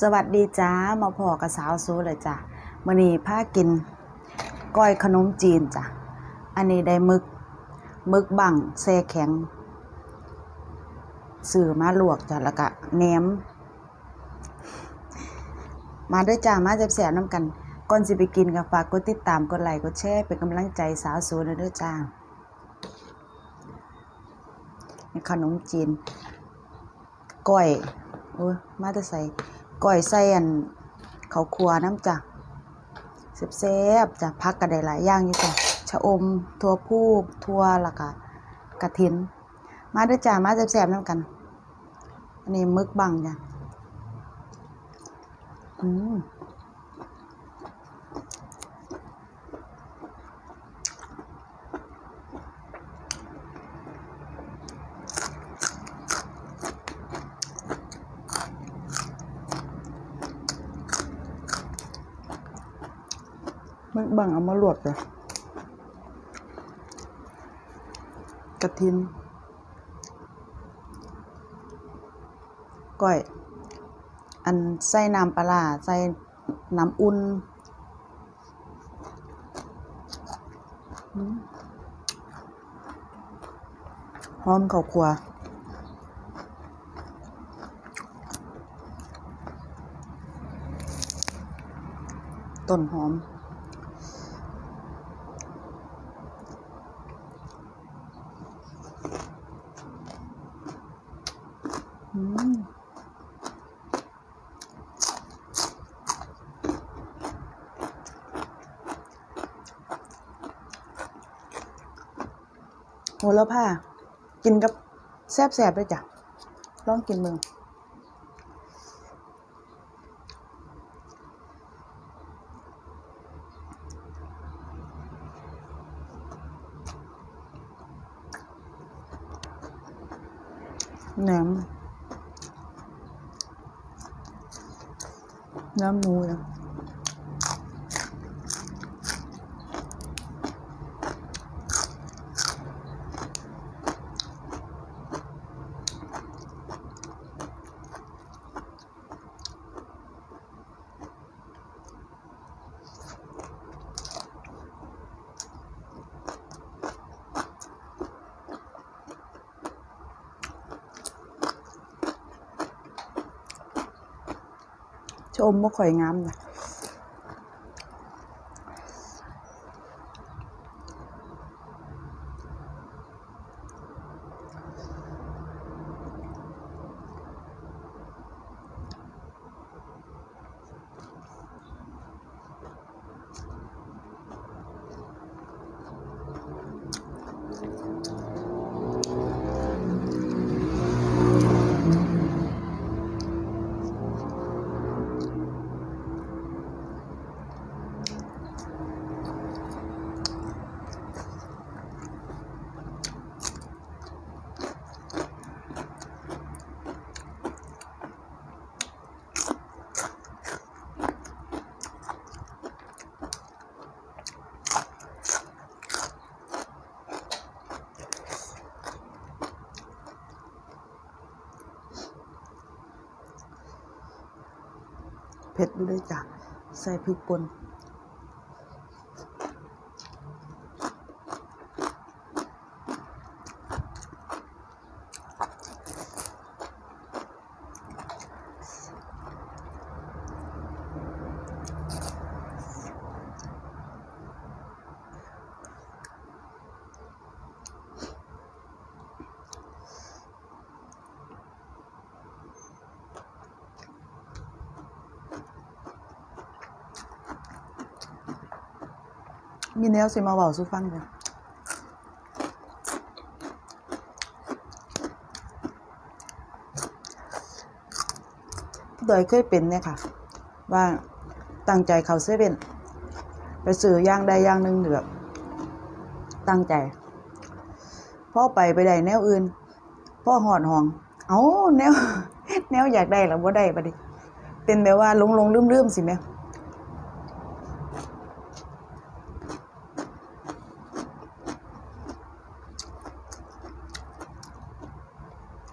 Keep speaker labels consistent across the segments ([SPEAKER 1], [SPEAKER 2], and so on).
[SPEAKER 1] สวัสดีจ้ามาพอกับสาวโซเลยจ้ะมื้อนี้พากินก้อยขนมจีนจ้ะอันนี้ได้มึกมึกบังแซ่แข็งสื่อมาลวกจ้ะแล้วก็แหนมมาด้วยจ้ามาแซ่บๆน้ำกันก่อนสิไปกินก็ฝากกดติดตามกดไลค์กดแชร์เป็นกำลังใจสาวโซด้วยด้อจ้าขนมจีนก้อยโอ้มาแต่ใส่ ก้อยใส่อันข้าครัวน้ำจ้ะเซ่บๆจะพักก็ได้หลายอย่างอยู่จ้ะชะอมทั่วผู้ทั่วละกะกระถิน มาด้วยจ้ามาแซ่บๆน้ำกัน อันนี้มึกบังจ้ะอืม มึกบังเอามาลวกจ้ะกระถินก้อย อันใส่น้ำปลาใส่น้ำอุ่นหอมข้าวคั่วต้นหอม อืม โหระพากินกับแซ่บๆด้วยจ้ะลองกินมึงแหนมน้ำหมูนะ ชะอมบ่ข่อยงามนะ ผ็ดอยู่เลยจ้ะใส่พริกป่น มีแนวสิมาเว้าสู่ฟังจ้ะโดยเคยเป็นเนี่ยค่ะ ว่าตั้งใจเขาเซเว่นไปซื้อย่างใดอย่างหนึ่งแบบตั้งใจพ่อไปไปได้แนวอื่นพ่อหอดห้อง เอาแนว แนวอยากได้แล้วบ่ได้บัดนี้เป็นแบบว่าหลงลงลืมลืมๆสิแม่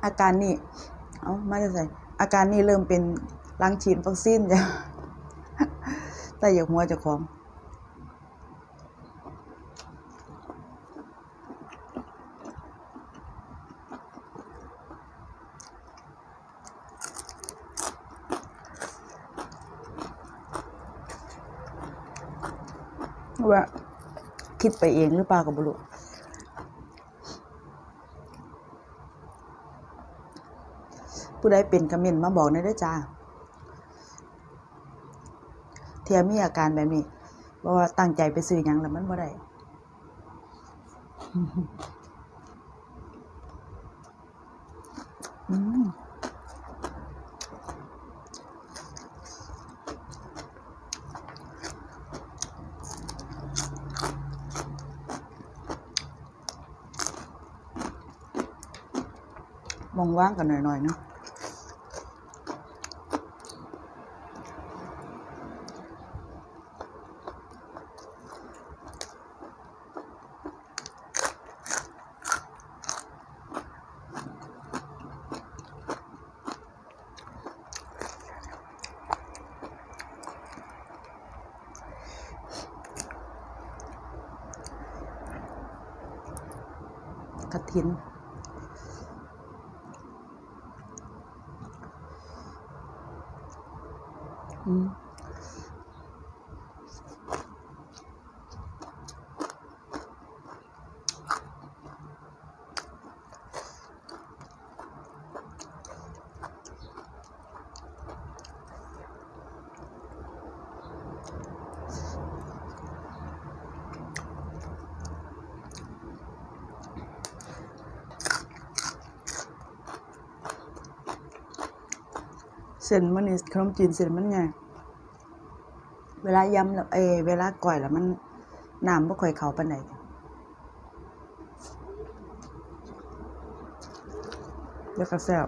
[SPEAKER 1] อาการนี่เอามาจะใส่อาการนี่เริ่มเป็นลังฉีดวัคซีนจ้ะแต่อย่าหัวจะของว่าคิดไปเองหรือเปล่ากับบรุ ผู้ใดเป็นคอมเมนต์มาบอกในด้วยจ้าเทียมีอาการแบบนี้เพราะว่าตั้งใจไปซื้อยังแล้วมันบ่ได้อืมมองว่างกันหน่อยๆเนาะ ถิน อืม เส้นมันนี่ขนมจีนเส้นมันไงเวลายำแล้วเอ เวลาก่อยแล้วมันน้ำบ่ค่อยเข้าปานใดแล้วก็แซ่บ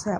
[SPEAKER 1] แซ่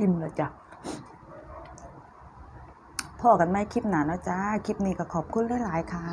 [SPEAKER 1] อิ่มแล้วจ้ะพ่อกันไหมคลิปหนาเนาะจ้า คลิปนี้ก็ขอบคุณหลายๆค่ะ